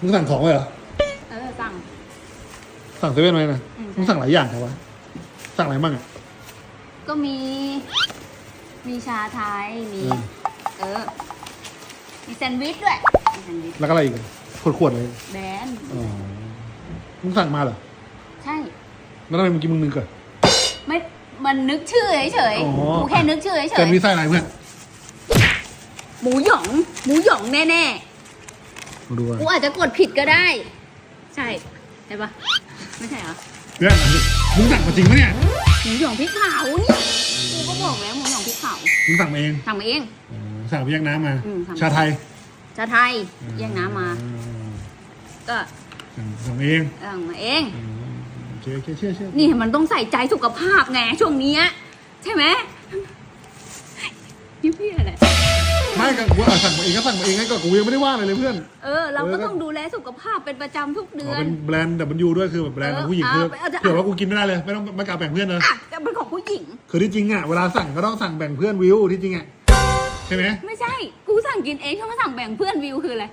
มึงสั่งของไว้เหรอ เออสั่ง สั่งเซเว่นไว้นะอืม มึงสั่งหลายอย่างแต่ว่าสั่งอะไรบ้างอะก็มี มีชาไทย มีอืมเออ มีแซนด์วิชด้วยมีแซนด์วิชแล้วก็อะไรอีกขวดขวดๆเลย แบรนด์อ๋อ มึงสั่งมาเหรอ ใช่ แล้วทำไมมึงกินมึงนึงก่อน ไม่ มันนึกชื่อเฉยอ๋อ ๆกูแค่นึกชื่อเฉแต่ยมีไส้อะไรเพื่อนๆหมูหยอง หมูหยองแน่มา ดูอะๆกูอาจจะกดผิดก็ได้ ใช่ใช่ปะไม่ใช่เหรอเพื่อนมึงสั่งมาจริงปะเนี่ยหมูหยองพริกเผานี่กูก็บอกแล้วหมูหยองพริกเผามึงสั่งมาเองทำมาเอง อ๋อสั่งไปแยกน้ำมา อืมทำชาไทยชาไทยแยกน้ำมา อืมก็สั่งสั่งเองสั่งมาเอง อืมโอเคโอเคเชื่อเชื่อนี่มันต้องใส่ใจสุขภาพไงช่วงเนี้ยใช่ไหมพี่พี่อะ ไรไม่ก็กูอะสั่งมาเองก็สั่งมาเองไงก็กูยังไม่ได้ว่าอะไรเลยเพื่อน เออ เราก็เออต้องดูแลสุขภาพเป็นประจำทุกเดืขออน เป็นแบรนด์ดับเบิลยูด้วยคือแบบแบรนด์ของผู้หญิงเอคืออเอาจะเผื่อว่ากูกินไม่ได้เลยไม่ต้องไม่กล้าแบ่งเพื่อนนะอะจะเป็นของผู้หญิง คือที่จริงอะเวลาสั่งก็ต้องสั่งแบ่งเพื่อนวิวที่จริงอะใช่ไหม ไม่ใช่ กูสั่งกินเองเขามาสั่งแบ่งเพื่อนวิวคืออะไร